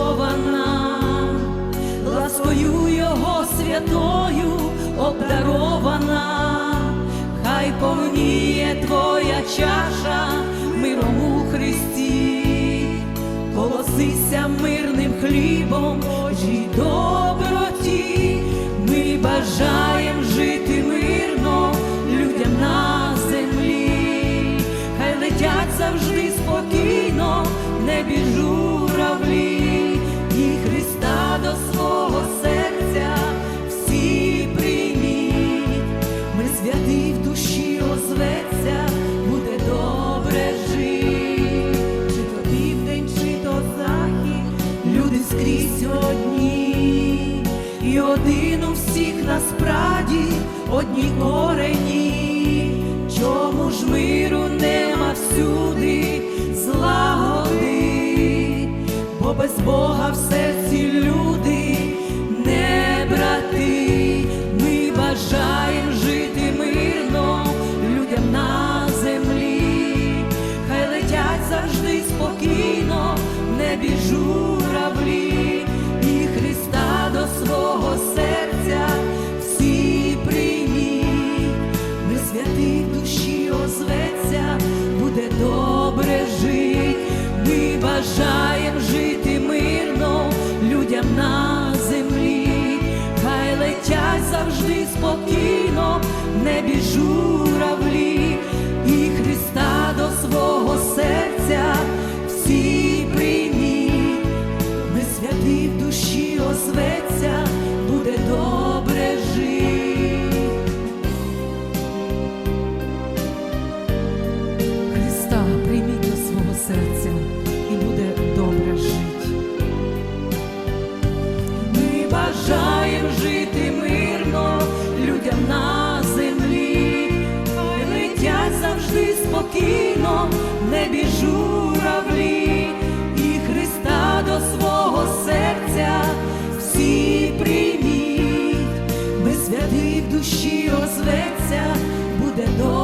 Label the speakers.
Speaker 1: розмежована, ласкою його святою обдарована, хай повніє твоя чаша миром у Христі, колосися мирним хлібом Божій доброті, ми бажаєм жити мирно людям на землі, хай летять завжди спокійно, в небі скрізь одні, і один у всіх насправді одні корені, чому ж миру нема всюди злагоди, бо без Бога в завжди спокійно, не небі журавлі, душі озветься, буде добре.